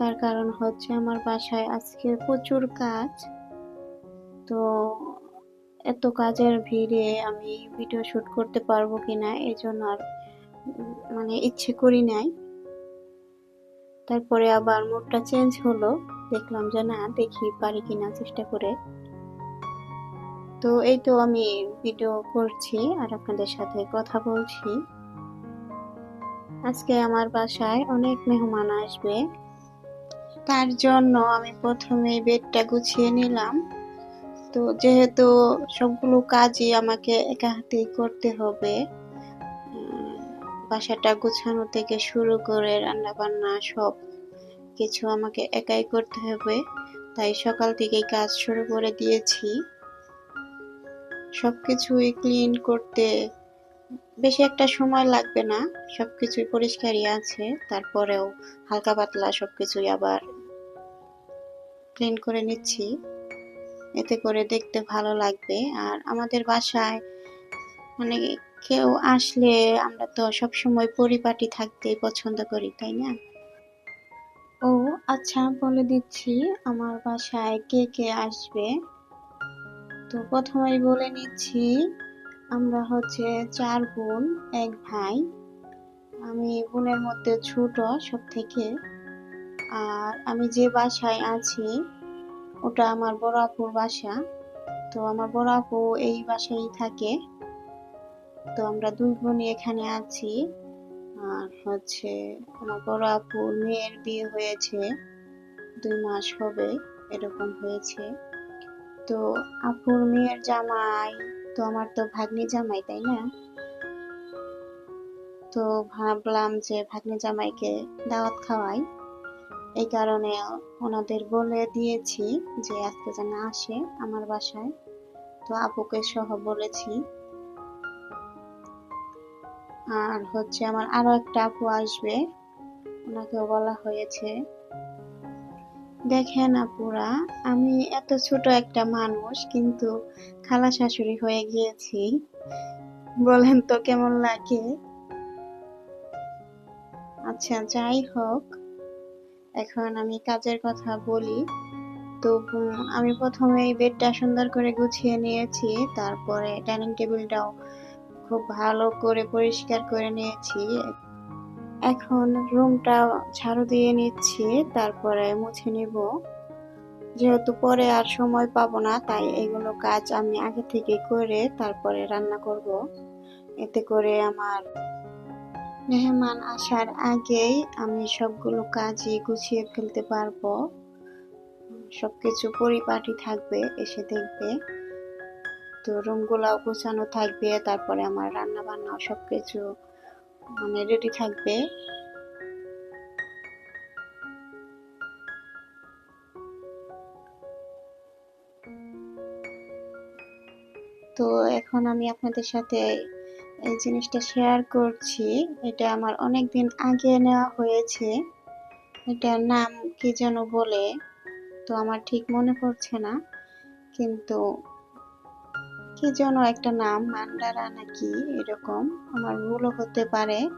তার কারণ হচ্ছে আমার বাসায় আজকে প্রচুর কাজ। তো এত কাজের ভিড়ে আমি ভিডিও শুট করতে পারব কিনা এই জন্য আর মানে ইচ্ছে করি নাই। তারপরে আবার মুডটা চেঞ্জ হলো, দেখলাম যে না, দেখি পারি কিনা চেষ্টা করে। তো এই তো আমি ভিডিও করছি আর আপনাদের সাথে কথা বলছি। আজকে আমার বাসায় অনেক মেহমান আসবে। তার জন্য আমি প্রথমে বেডটা গুছিয়ে নিলাম। তো যেহেতু সবগুলো কাজই আমাকে একা হাতেই করতে হবে বাসাটা গুছানো থেকে শুরু করে রান্না বান্না সব কিছু আমাকে একাই করতে হবে, তাই সকাল থেকেই কাজ শুরু করে দিয়েছি। সবকিছুই ক্লিন করতে বেশি একটা সময় লাগবে না, সবকিছুই পরিষ্কারই আছে, তারপরেও হালকা পাতলা সবকিছুই আবার ক্লিন করে নিচ্ছি। এতে করে দেখতে ভালো লাগবে। আর আমাদের বাসায় মানে কেউ আসলে আমরা তো সব সময় পরিপাটি থাকতেই পছন্দ করি, তাই না? ও আচ্ছা বলে দিচ্ছি, আমার বাসায় কে কে আসবে? তো প্রথমেই বলে নিচ্ছি, আমরা হচ্ছে চার বোন, এক ভাই। আমি বোনের মধ্যে ছোট সব থেকে আর আমি যে বাসায় আছি, ওটা আমার বড় আপুর বাসা। তো আমার বড় আপু এই বাসায় থাকে। তো আমরা দুই বোনই এখানে আছি। আর হচ্ছে আমার বড় আপুর মেয়ের বিয়ে হয়েছে। দুই মাস হবে, এরকম হয়েছে। তো আপুর মেয়ের জামাই, তো আমার তো ভাগ্নি জামাই, তাই না? তো ভাবলাম যে ভাগ্নি জামাইকে দাওয়াত খাওয়াই। এই কারণে ওনাদের বলে দিয়েছি যে আজকে যেন আসে আমার বাসায়। তো আপুকে সহ বলেছি। আর হচ্ছে আমার আরও একটা আপু আসবে। ওনাকেও বলা হয়েছে। দেখেন আপুরা, আমি এত ছোট একটা মানুষ, কিন্তু খালা শাশুড়ি হয়ে গিয়েছি। বলেন তো কেমন লাগে? আচ্ছা যাই হোক। এখন আমি কাজের কথা বলি। তো আমি প্রথমে বেডটা সুন্দর করে গুছিয়ে নিয়েছি, তারপরে ডাইনিং টেবিলটাও খুব ভালো করে পরিষ্কার করে নিয়েছি। এখন রুমটা ঝাড়ু দিয়ে নিচ্ছি, তারপরে মুছে নিব। যেহেতু পরে আর সময় পাবো না, তাই এগুলো কাজ আমি আগে থেকে করে তারপরে রান্না করব। এতে করে আমার মেহমান আসার আগেই আমি সবগুলো কাজই গুছিয়ে ফেলতে পারব। সবকিছু পরিপাটি থাকবে, এসে দেখবে। তো রুমগুলাও গোছানো থাকবে, তারপরে আমার রান্না বান্না সবকিছু মানে রেডি থাকবে। তো এখন আমি আপনাদের সাথে এই জিনিসটা শেয়ার করছি। এটা আমার অনেক দিন আগে নেওয়া হয়েছে। এটার নাম কি যেন বলে, তো আমার ঠিক মনে পড়ছে না। কিন্তু কি যেন একটা নাম, মান্ডারা নাকি এরকম, আমার ভুলও হতে পারে,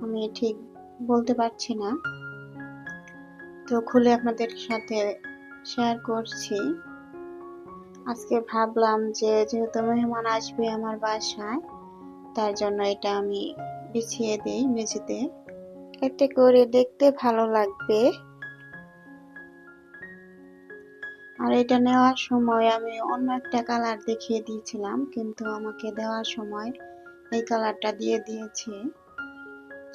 আমি ঠিক বলতে পারছি না। তো খুলে আপনাদের সাথে শেয়ার করছি। আজকে ভাবলাম যে যেহেতু মেহমান আসবে আমার বাসায় তার জন্য এটা আমি বিছিয়ে দিই মেঝেতে। এতে করে দেখতে ভালো লাগবে। আর এটা নেওয়ার সময় আমি অন্য একটা কালার দেখিয়ে দিয়েছিলাম, কিন্তু আমাকে দেওয়ার সময় এই কালারটা দিয়ে দিয়েছে।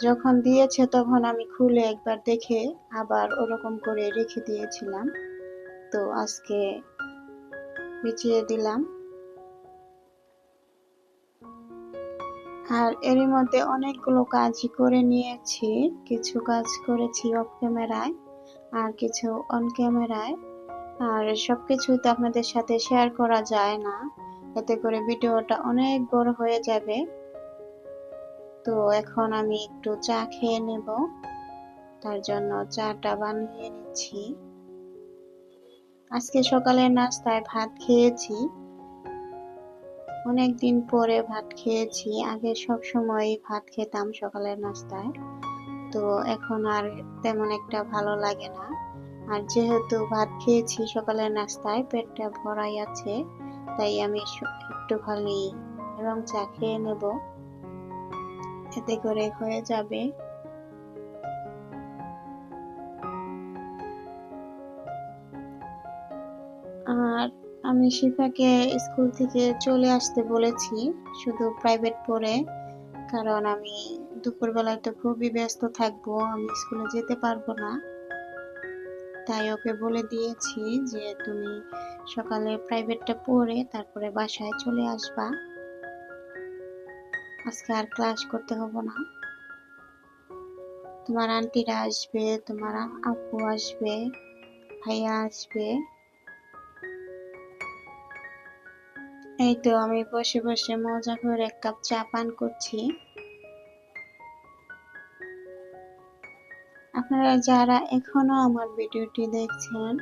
যখন দিয়েছে তখন আমি খুলে একবার দেখে আবার ওরকম করে রেখে দিয়েছিলাম। তো আজকে বিছিয়ে দিলাম। আর এরই মধ্যে অনেকগুলো কাজই করে নিয়েছি। কিছু কাজ করেছি অফ ক্যামেরায় আর কিছু অন ক্যামেরায় আর সব কিছুই তো আপনাদের সাথে শেয়ার করা যায় না। এতে করে ভিডিওটা অনেক বড় হয়ে যাবে। তো এখন আমি একটু চা খেয়ে নেব। তার জন্য চাটা বানিয়ে নিচ্ছি। আজকে সকালের নাস্তায় ভাত খেয়েছি। অনেক দিন পরে ভাত খেয়েছি। আগে সব সময় ভাত খেতাম সকালের নাস্তায়। তো এখন আর তেমন একটা ভালো লাগে না। আর যেহেতু ভাত খেয়েছি সকালের নাস্তায়, পেটটা ভরাই আছে, তাই আমি একটু একটুখানি রং চা খেয়ে নেব। এতে করে হয়ে যাবে। আমি শিফাকে স্কুল থেকে চলে আসতে বলেছি, শুধু প্রাইভেট পড়ে, কারণ আমি দুপুরবেলায় তো খুবই ব্যস্ত থাকব, আমি স্কুলে যেতে পারব না। তাই ওকে বলে দিয়েছি যে, তুমি সকালে প্রাইভেটটা পড়ে, তারপরে বাসায় চলে আসবা। আজকে আর ক্লাস করতে হবে না। তোমার আন্টিরা আসবে, তোমার আপু আসবে, ভাইয়া আসবে। এই তো আমি বসে বসে মজা করে এক কাপ চা পান করছি। আপনারা যারা এখনও আমার ভিডিওটি দেখছেন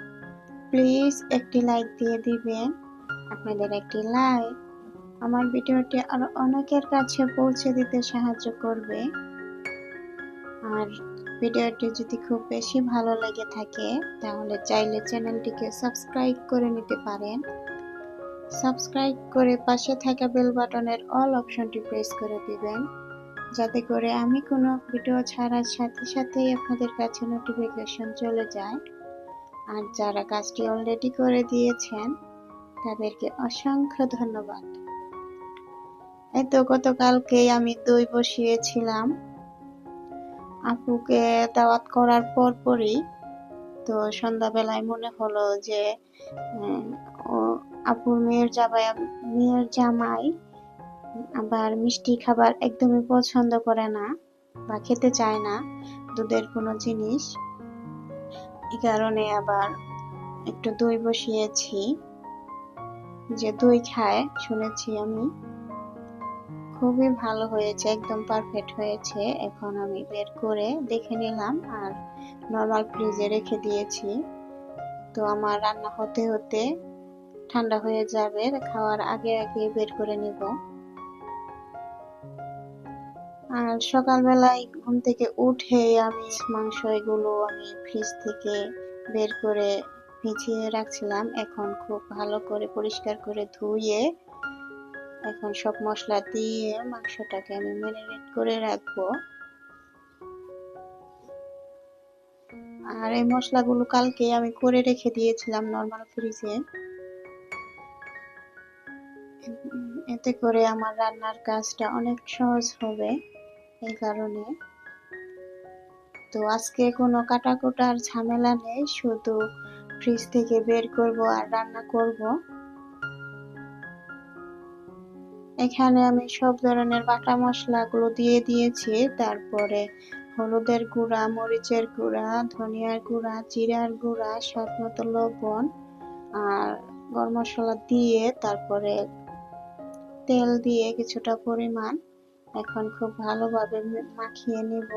প্লিজ একটি লাইক দিয়ে দিবেন, আপনাদের একটি লাইক আমার ভিডিওটি আরও অনেকের কাছে পৌঁছে দিতে সাহায্য করবে। আর ভিডিওটি যদি খুব বেশি ভালো লেগে থাকে, তাহলে চাইলে চ্যানেলটিকে সাবস্ক্রাইব করে নিতে পারেন। সাবস্ক্রাইব করে পাশে থাকা বেল বাটনের অল অপশনটি প্রেস করে দিবেন। যাতে করে আমি কোনো ভিডিও ছাড়ার সাথে সাথেই আপনাদের কাছে নোটিফিকেশন চলে যায়। আর যারা কাজটি অলরেডি করে দিয়েছেন, তাদেরকে অসংখ্য ধন্যবাদ। এই তো গতকালকেই আমি দই বসিয়েছিলাম। আপুকে দাওয়াত করার পর পরই তো সন্ধ্যাবেলায় মনে হলো যে আপুর মেয়ের জামাই মেয়ের জামাই আবার মিষ্টি খাবার একদমই পছন্দ করে না বা খেতে চায় না দুধের কোনো জিনিস। এই কারণে আবার একটু দই বসিয়েছি। যে দই খায়, শুনেছি আমি। খুবই ভালো হয়েছে, একদম পারফেক্ট হয়েছে। এখন আমি বের করে দেখে নিলাম আর নর্মাল ফ্রিজে রেখে দিয়েছি। তো আমার রান্না হতে হতে ঠান্ডা হয়ে যাবে, খাওয়ার আগে আগে বের করে নিব। আর সকালবেলায় ঘুম থেকে উঠে আমি মাংস এগুলো আমি ফ্রিজ থেকে বের করে ভিজিয়ে রাখছিলাম। এখন খুব ভালো করে পরিষ্কার করে ধুয়ে, এখন সব মশলা দিয়ে মাংসটাকে আমি ম্যারিনেট করে রাখব। আর এই মশলাগুলো কালকে আমি করে রেখে দিয়েছিলাম নর্মাল ফ্রিজে এতে করে আমার রান্নার কাজটা অনেক সহজ হবে এই কারণে। তো আজকে কোনো কাটাকুটার ঝামেলা নেই, শুধু ফ্রিজ থেকে বের করব আর রান্না করব। এখানে আমি সব ধরনের বাটা মশলাগুলো দিয়ে দিয়েছি, তারপরে হলুদের গুঁড়া, মরিচের গুঁড়া, ধনিয়ার গুঁড়া, জিরার গুঁড়া, স্বাদ মতো লবণ আর গরম মশলা দিয়ে তারপরে তেল দিয়ে কিছুটা পরিমাণ এখন খুব ভালোভাবে মাখিয়ে নিব।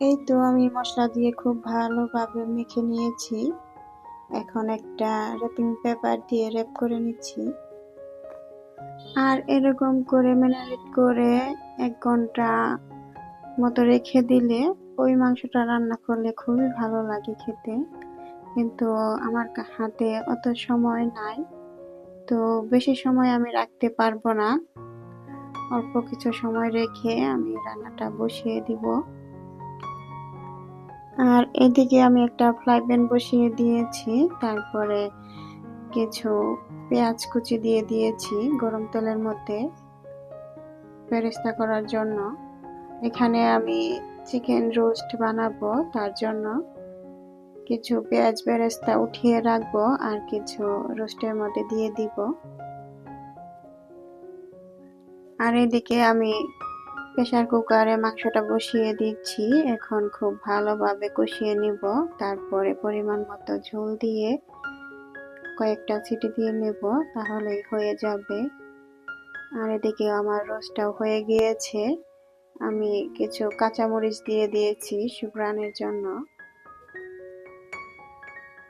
এই তো আমি মশলা দিয়ে খুব ভালোভাবে মেখে নিয়েছি। এখন একটা র্যাপিং পেপার দিয়ে র্যাপ করে নিচ্ছি। আর এরকম করে ম্যারিনেট করে এক ঘণ্টা মতো রেখে দিলে ওই মাংসটা রান্না করলে খুবই ভালো লাগে খেতে। কিন্তু আমার হাতে অত সময় নাই, তো বেশি সময় আমি রাখতে পারব না। অল্প কিছু সময় রেখে আমি রান্নাটা বসিয়ে দিব। আর এদিকে আমি একটা ফ্রাই প্যান বসিয়ে দিয়েছি, তারপরে কিছু পেঁয়াজ কুচি দিয়ে দিয়েছি গরম তেলের মধ্যে বেরেস্তা করার জন্য। এখানে আমি চিকেন রোস্ট বানাবো, তার জন্য কিছু পেঁয়াজ বেরেস্তা উঠিয়ে রাখব আর কিছু রোস্টের মধ্যে দিয়ে দিব। আর এদিকে আমি প্রেশার কুকারে মাংসটা বসিয়ে দিচ্ছি। এখন খুব ভালোভাবে কষিয়ে নিব। তারপরে পরিমাণ মতো ঝোল দিয়ে কয়েকটা সিটি দিয়ে নেব, তাহলেই হয়ে যাবে। আর এদিকে আমার রোস্টটাও হয়ে গিয়েছে। আমি কিছু কাঁচামরিচ দিয়ে দিয়েছি সুপ্রাণের জন্য।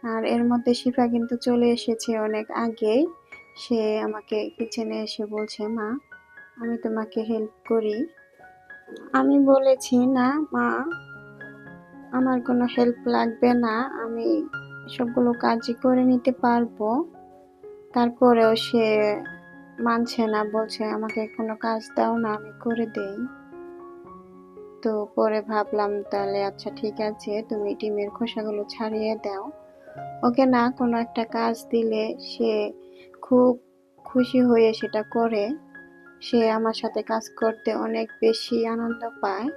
আর এর মধ্যে শিফা কিন্তু চলে এসেছে অনেক আগেই। সে আমাকে কিচেনে এসে বলছে, মা, আমি তোমাকে হেল্প করি। আমি বলেছি, না, মা, আমার কোনো হেল্প লাগবে না। আমি সবগুলো কাজই করে নিতে পারব। তারপরেও সে মানছে না, বলছে, আমাকে কোনো কাজ দাও না, আমি করে দেই। তো পরে ভাবলাম, তাহলে আচ্ছা ঠিক আছে, তুমি ডিমের খোসাগুলো ছাড়িয়ে দাও। ওকে না, কোনো একটা কাজ দিলে সে খুব খুশি হয়ে সেটা করে। সে আমার সাথে কাজ করতে অনেক বেশি আনন্দ পায়।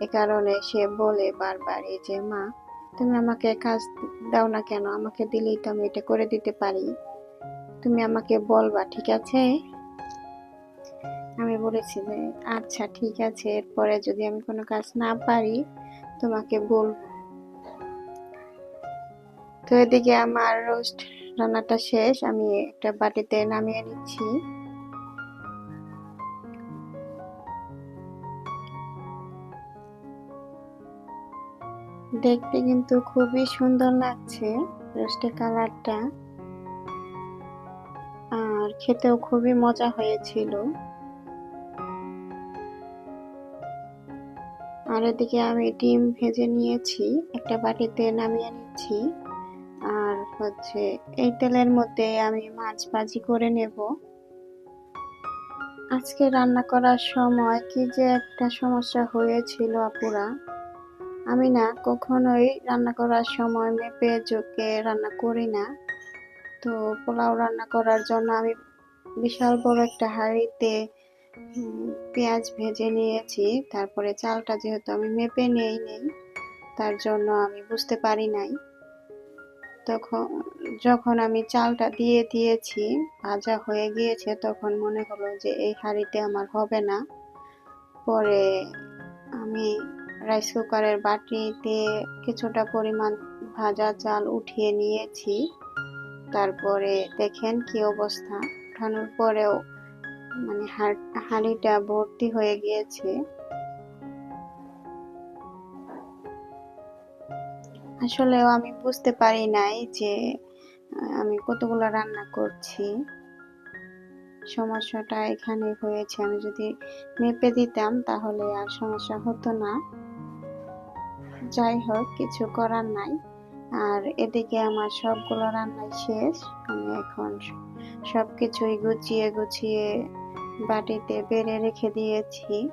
এ কারণে সে বলে বারবার, এই যে মা, তুমি আমাকে কাজ দাও না কেন? আমাকে দিলেই তো আমি এটা করে দিতে পারি। তুমি আমাকে বলবা, ঠিক আছে? আমি বলেছি যে আচ্ছা ঠিক আছে। এরপরে যদি আমি কোনো কাজ না পারি, তোমাকে বলব তো এদিকে আমার রোস্ট রান্নাটা শেষ। আমি একটা বাটিতে নামিয়ে নিচ্ছি। দেখতে কিন্তু খুবই সুন্দর লাগছে রোস্টের কালারটা। আর খেতেও খুবই মজা হয়েছিল। আর এদিকে আমি ডিম ভেজে নিয়েছি, একটা বাটিতে নামিয়ে নিচ্ছি। আর হচ্ছে এই তেলের মধ্যে আমি মাছ ভাজি করে নেব। আজকে রান্না করার সময় কি যে একটা সমস্যা হয়েছিল আপুরা। আমি না কখনোই রান্না করার সময় মেপে জোকে রান্না করি না। তো পোলাও রান্না করার জন্য আমি বিশাল বড় একটা হাঁড়িতে পেঁয়াজ ভেজে নিয়েছি। তারপরে চালটা যেহেতু আমি মেপে নেই নেই, তার জন্য আমি বুঝতে পারি নাই। তখন, যখন আমি চালটা দিয়ে দিয়েছি, ভাজা হয়ে গিয়েছে, তখন মনে হলো যে এই হাঁড়িতে আমার হবে না। পরে আমি রাইস কুকারের বাটিতে কিছুটা পরিমাণ ভাজা চাল উঠিয়ে নিয়েছি। তারপরে দেখেন কি অবস্থা। উঠানোর পরেও মানে হাঁড়িটা ভর্তি হয়ে গিয়েছে। আসলেও আমি বুঝতে পারি নাই যে আমি কতগুলো রান্না করছি। সমস্যাটা এখানে হয়েছে। আমি যদি মেপে দিতাম তাহলে আর সমস্যা হতো না। যাই হোক, কিছু করার নাই। আর এদিকে আমার সবগুলো রান্নাই শেষ। আমি এখন সব কিছুই গুছিয়ে গুছিয়ে বাটিতে বেড়ে রেখে দিয়েছি।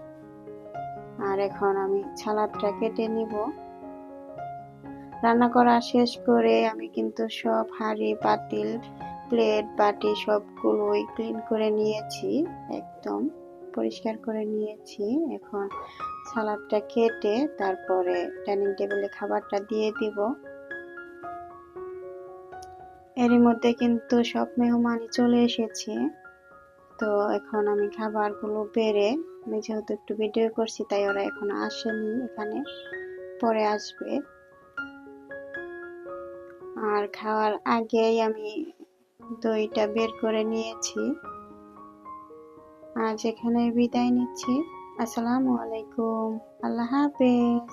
আর এখন আমি ছালাদটা কেটে নিব। রান্না করা শেষ করে আমি কিন্তু সব হাঁড়ি পাতিল প্লেট, বাটি সবগুলোই ক্লিন করে নিয়েছি। একদম পরিষ্কার করে নিয়েছি। এখন সালাদটা কেটে তারপরে ডাইনিং টেবিলে খাবারটা দিয়ে দিব। এরই মধ্যে কিন্তু সব মেহমানই চলে এসেছে। তো এখন আমি খাবারগুলো বেড়ে, আমি যেহেতু একটু ভিডিও করছি তাই ওরা এখন আসেনি এখানে, পরে আসবে। আর খাওয়ার আগেই আমি দইটা বের করে নিয়েছি। আজ এখানে বিদায় নিচ্ছি। আসসালামু আলাইকুম আল্লাহ হাফেজ